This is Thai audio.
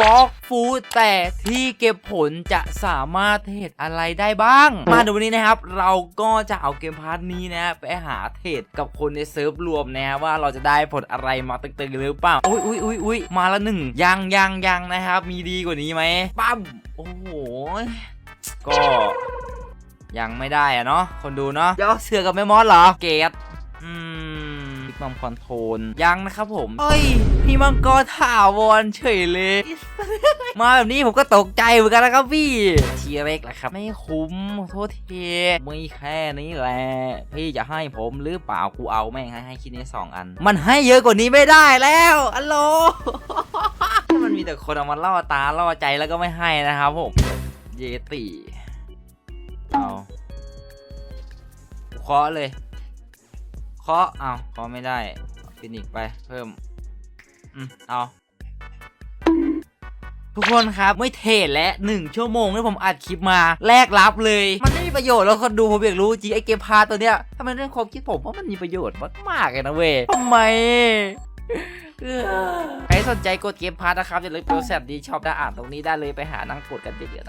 บล็อกฟูดแต่ที่เก็บผลจะสามารถเทรดอะไรได้บ้าง มาดูวันนี้นะครับ เราก็จะเอาเกมพาร์ทนี้นะฮะไปหาเทรดกับคนในเซิร์ฟรวมนะฮะว่าเราจะได้ผลอะไรมาตึงๆหรือเปล่าอุ้ยอุ้ยอุ้ยอุ้ยมาละหนึ่งยังยังยังนะครับ มีดีกว่านี้ไหมปั๊มโอ้โหก็ยังไม่ได้อะเนาะคนดูเนาะเดี๋ยวเสือกับแม่มอสเหรอเกตอื มพิกมัมคอนโทรลยังนะครับผมเฮ้ยพี่มังกรถาวรเฉยเลย มาแบบนี้ผมก็ตกใจเหมือนกันนะครับพี่ทีเล็กแหละครับ ไม่คุ้มโทษทีไม่แค่นี้แหละพี่จะให้ผมหรือเปล่ากูเอาแม่งให้ให้คิดนี้สองอัน มันให้เยอะกว่านี้ไม่ได้แล้วอัลโหลมันมีแต่คนเอามาล่อตาล่อใจแล้วก็ไม่ให้นะครับผมเยติเอาเคาะเลยเคาะเอาเคาะไม่ได้ฟินิกไปเพิ่มอืมเอาทุกคนครับไม่เทรและหนึ่งชั่วโมงที่ผมอัดคลิปมาแลกรับเลย มันไม่มีประโยชน์แล้วคนดูผมอยากรู้จริงไอเกมพาร์ตตัวเนี้ยถ้ามันเรื่องความคิดผมว่ามันมีประโยชน์มากๆเลยนะเว้ยทำไมใครสนใจกดเกมพาร์ตนะครับอย่าลืมกดแซบดีชอบได้อ่านตรงนี้ได้เลยไปหานั่งกดกันเยอะๆนะ